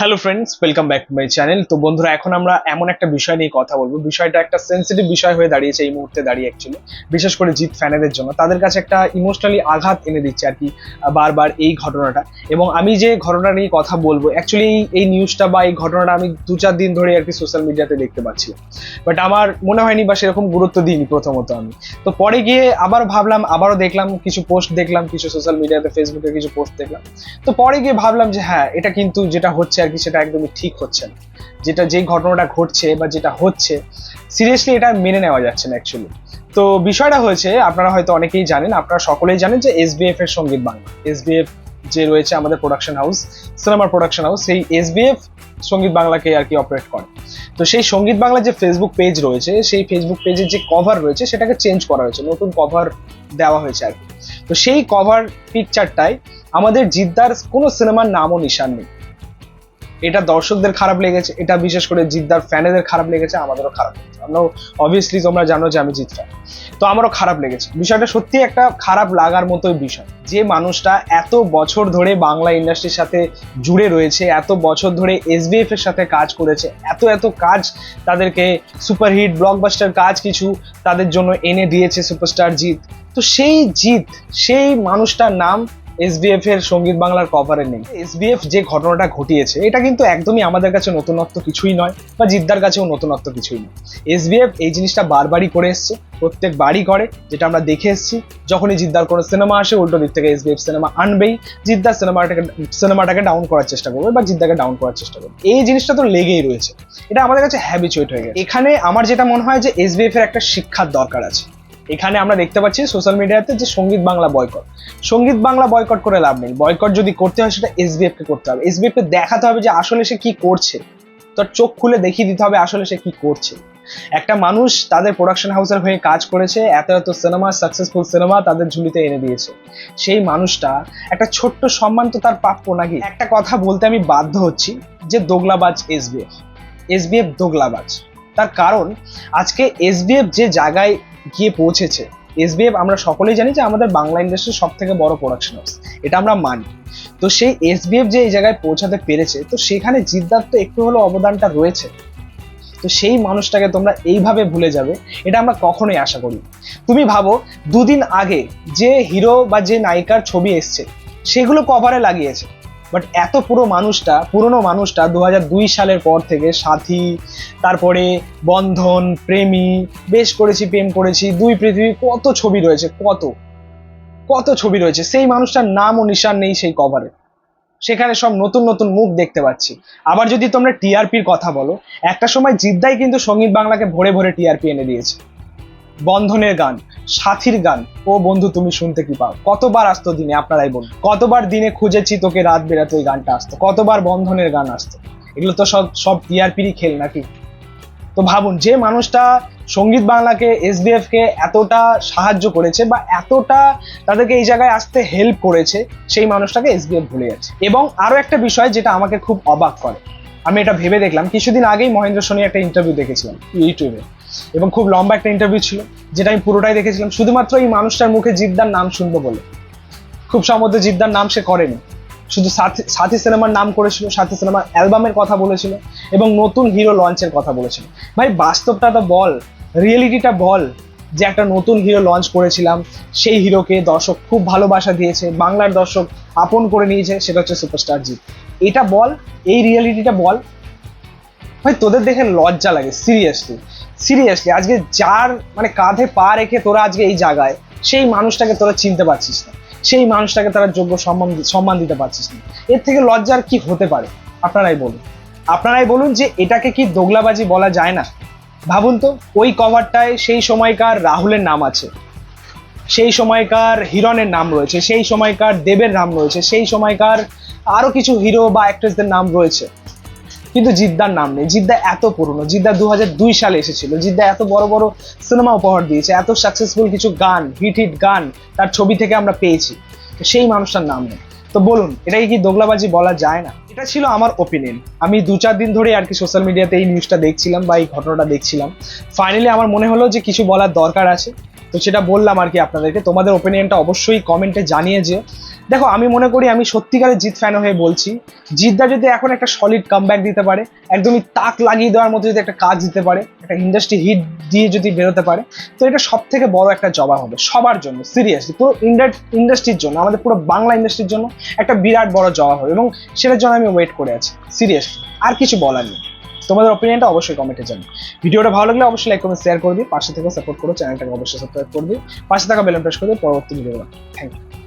Hello friends welcome back to my channel তো বন্ধুরা, এখন আমরা এমন একটা বিষয় নিয়ে কথা বলব। বিষয়টা একটা সেন্সিটিভ বিষয় হয়ে দাঁড়িয়েছে এই মুহূর্তে দাঁড়িয়ে অ্যাকচুয়ালি বিশেষ করে জিৎ ফ্যানেদের জন্য। তাদের কাছে একটা ইমোশনালি আঘাত এনে দিচ্ছে আর কি, বারবার এই ঘটনাটা। এবং আমি যে ঘটনা নিয়ে কথা বলব অ্যাকচুয়ালি এই নিউজটা বা এই ঘটনাটা আমি দু চার দিন ধরে আর কি সোশ্যাল মিডিয়াতে দেখতে পাচ্ছি বাট আমার মনে হয়নি বা সেরকম গুরুত্ব দিইনি প্রথমত আমি। তো পরে গিয়ে আবার ভাবলাম, আবারও দেখলাম, কিছু পোস্ট দেখলাম, কিছু সোশ্যাল মিডিয়াতে ফেসবুকে কিছু পোস্ট দেখলাম। তো পরে গিয়ে ভাবলাম যে হ্যাঁ এটা কিন্তু যেটা হচ্ছে আর কি সেটা একদমই ঠিক হচ্ছে না। যেটা যেই ঘটনাটা ঘটছে বা যেটা হচ্ছে সিরিয়াসলি এটা মেনে নেওয়া যাচ্ছে না অ্যাকচুয়ালি তো বিষয়টা হয়েছে, আপনারা হয়তো অনেকেই জানেন, আপনারা সকলেই জানেন যে এসবিএফ এর সংগীত বাংলা। এসবিএফ যে রয়েছে আমাদের প্রোডাকশন হাউস সিনেমার প্রোডাকশন হাউস সেই এসবিএফ সংগীত বাংলাকে আর কি অপারেট করে। তো সেই সংগীত বাংলা যে ফেসবুক পেজ রয়েছে, সেই ফেসবুক পেজের যে কভার রয়েছে, সেটাকে চেঞ্জ করা হয়েছে, নতুন কভার দেওয়া হয়েছে আর কি। তো সেই কভার পিকচারটায় আমাদের জিদ্দার কোনো সিনেমার নামও নিশান নেই। এটা দর্শকদের খারাপ লেগেছে, এটা বিশেষ করে জিদ্দার ফ্যানেদের খারাপ লেগেছে, আমাদেরও খারাপ লেগেছে। আমরা অবভিয়াসলি তোমরা জানো যে আমি জিত fan। তো আমারও খারাপ লেগেছে। বিষয়টা সত্যি একটা খারাপ লাগার মতোই বিষয়। যে মানুষটা এত বছর ধরে বাংলা ইন্ডাস্ট্রির সাথে জুড়ে রয়েছে, এত বছর ধরে এসবিএফ এর সাথে কাজ করেছে, এত এত কাজ তাদেরকে সুপারহিট ব্লকবাস্টার কাজ কিছু তাদের জন্য এনে দিয়েছে সুপারস্টার জিৎ। তো সেই জিৎ, সেই মানুষটার নাম এসবিএফ এর সংগীত বাংলার কভারে নেই। এসবিএফ যে ঘটনাটা ঘটিয়েছে, এটা কিন্তু একদমই আমাদের কাছে নতুনত্ব কিছুই নয় বা জিদ্দার কাছেও নতুনত্ব কিছুই নয়। এসবিএফ এই জিনিসটা বারবারই করে এসছে, প্রত্যেক বাড়ি করে যেটা আমরা দেখে এসেছি, যখনই জিদ্দার কোনো সিনেমা আসে, উল্টো দিক থেকে এসবিএফ সিনেমা আনবেই, জিদ্দার সিনেমাটাকে সিনেমাটাকে ডাউন করার চেষ্টা করবে বা জিদ্দাকে ডাউন করার চেষ্টা করবে। এই জিনিসটা তো লেগেই রয়েছে। এটা আমাদের কাছে হ্যাবিচুয়েট হয়ে গেছে। এখানে আমার যেটা মনে হয় যে এসবিএফ এর একটা শিক্ষার দরকার আছে। এখানে আমরা দেখতে পাচ্ছি সোশ্যাল মিডিয়াতে যে সংগীত বাংলা বয়কট সংগীত বাংলা বয়কট করে লাভ নেই। বয়কট যদি করতে হয় সেটা এসবিএফ কে করতে হবে। এসবিএফ কে দেখাতে হবে যে আসলে সে কি করছে। তার চোখ খুলে দেখিয়ে দিতে হবে আসলে সে কি করছে। একটা মানুষ তাদের প্রোডাকশন হাউসের হয়ে কাজ করেছে, এত এত সিনেমা সাকসেসফুল সিনেমা তাদের ঝুলিতে এনে দিয়েছে। সেই মানুষটা একটা ছোট্ট সম্মান তো তার প্রাপ্য নাকি? একটা কথা বলতে আমি বাধ্য হচ্ছি যে দোগলাবাজ এসবিএফ এসবিএফ দোগলাবাজ। তার কারণ আজকে এসবিএফ যে জায়গায় গিয়ে পৌঁছেছে। এসবিএফ আমরা সকলেই জানি যে আমাদের বাংলা ইন্ডাস্ট্রির সব থেকে বড় প্রোডাকশন হাউস এটা আমরা মানি। তো সেই এসবিএফ যে এই জায়গায় পৌঁছাতে পেরেছে, তো সেখানে জিদ্দার তো একটু হলেও অবদানটা রয়েছে। তো সেই মানুষটাকে তোমরা এইভাবে ভুলে যাবে, এটা আমরা কখনোই আশা করি তুমি ভাবো, দুদিন আগে যে হিরো বা যে নায়িকার ছবি এসছে, সেগুলো কভারে লাগিয়েছে। বাট এত পুরো মানুষটা, পুরনো মানুষটা দু সালের পর থেকে সাথী, তারপরে বন্ধন, প্রেমী, বেশ করেছি, প্রেম করেছি, দুই পৃথিবী কত ছবি রয়েছে, কত কত ছবি রয়েছে, সেই মানুষটার নাম ও নিশান নেই সেই কভারে সেখানে সব নতুন নতুন মুখ দেখতে পাচ্ছি। আবার যদি তোমরা টিআরপির কথা বলো, একটা সময় জিদ্দাই কিন্তু সংগীত বাংলাকে ভরে ভরে টিআরপি এনে দিয়েছে। বন্ধনের গান, সাথীর গান। ও বন্ধু, তুমি শুনতে কি পাও? কতবার আসতো দিনে? আপনারাই বলুন। কতবার দিনে খুঁজেছি তোকে রাত বেরাতে ওই গানটা আসতো? কতবার বন্ধনের গান আসতো? এগুলো তো সব সব টিআরপিরই খেল নাকি? তো ভাবুন, যে মানুষটা সংগীত বাংলাকে এসবিএফ কে এতটা সাহায্য করেছে বা এতটা তাদেরকে এই জায়গায় আসতে হেল্প করেছে, সেই মানুষটাকে এসবিএফ ভুলে যাচ্ছে এবং আরও একটা বিষয় যেটা আমাকে খুব অবাক করে। আমি এটা ভেবে দেখলাম, কিছুদিন আগেই মহেন্দ্র সোনি একটা ইন্টারভিউ দেখেছিলাম, ইউটিউবে। এবং খুব লম্বা একটা ইন্টারভিউ ছিল, যেটা আমি পুরোটাই দেখেছিলাম। শুধুমাত্র এই মানুষটার মুখে জিদ্দার নাম শুনব বলে। খুব সম্ভবত জিদ্দার নাম সে করেনি। শুধু সাথী সাথী সিনেমার নাম করেছিল, সাথী সিনেমার অ্যালবামের কথা বলেছিল এবং নতুন হিরো লঞ্চের কথা বলেছিল। ভাই, বাস্তবটা তো বল রিয়েলিটিটা বল যে একটা নতুন হিরো লঞ্চ করেছিলাম। সেই হিরোকে দর্শক খুব ভালোবাসা দিয়েছে, বাংলার দর্শক আপন করে নিয়েছে, সেটা হচ্ছে সুপারস্টার জিৎ। এটা বল, এই রিয়েলিটিটা বল। ভাই, তোদের দেখে লজ্জা লাগে সিরিয়াসলি সিরিয়াসলি আজকে যার মানে কাঁধে পা রেখে তোরা আজকে এই জায়গায়, সেই মানুষটাকে তোরা চিনতে পারছিস না। সেই মানুষটাকে তারা যোগ্য সম্মান সম্মান দিতে পারছিস না। এর থেকে লজ্জার কি হতে পারে? আপনারাই বলুন। আপনারাই বলুন যে এটাকে কি দোগলাবাজি বলা যায় না? ভাবুন তো, ওই কভারটায় সেই সময়কার রাহুলের নাম আছে। সেই সময়কার হিরনের নাম রয়েছে, সেই সময়কার দেবের নাম রয়েছে, সেই সময়কার আরও কিছু হিরো বা অ্যাক্ট্রেসদের নাম রয়েছে। কিন্তু জিদ্দার নাম নেই। জিদ্দা এত পুরনো। জিদ্দা দু দুই সালে এসেছিল। জিদ্দা এত বড় বড় সিনেমা উপহার দিয়েছে, এত সাকসেসফুল কিছু গান হিট হিট গান তার ছবি থেকে আমরা পেয়েছি। সেই মানুষটার নাম নেই। তো বলুন, এটাকে কি দোগলাবাজি বলা যায় না? এটা ছিল আমার ওপিনিয়ন আমি দু চার দিন ধরে আর কি সোশ্যাল মিডিয়াতে এই নিউজটা দেখছিলাম বা এই ঘটনাটা দেখছিলাম। ফাইনালি আমার মনে হলো যে কিছু বলার দরকার আছে। তো সেটা বললাম আর কি আপনাদেরকে। তোমাদের ওপিনিয়নটা অবশ্যই কমেন্টে জানিয়ে যে দেখো, আমি মনে করি আমি সত্যিকারের জিৎ ফ্যান হয়ে বলছি। জিতদা যদি এখন একটা সলিড কামব্যাক দিতে পারে, একদমই তাক লাগিয়ে দেওয়ার মতো যদি একটা কাজ দিতে পারে, একটা ইন্ডাস্ট্রি হিট দিয়ে যদি বেরোতে পারে, তো এটা সব থেকে বড় একটা জবা হবে সবার জন্য সিরিয়াসলি পুরো ইন্ডাস্ট্রির জন্য, আমাদের পুরো বাংলা ইন্ডাস্ট্রির জন্য একটা বিরাট বড় জবা হবে এবং সেটার জন্য আমি ওয়েট করে আছি সিরিয়াসলি আর কিছু বলার নেই। তোমাদের অপিনিয়নটা অবশ্যই কমেন্টে জানো ভিডিওটা ভালো লাগলে অবশ্যই লাইক কমেন্ট শেয়ার করবি পাশে থেকে সাপোর্ট করো চ্যানেলটাকে অবশ্যই সাবস্ক্রাইব করবি পাশে থাকা বেলন প্রেস করবি পরবর্তী ভিডিও থ্যাংক ইউ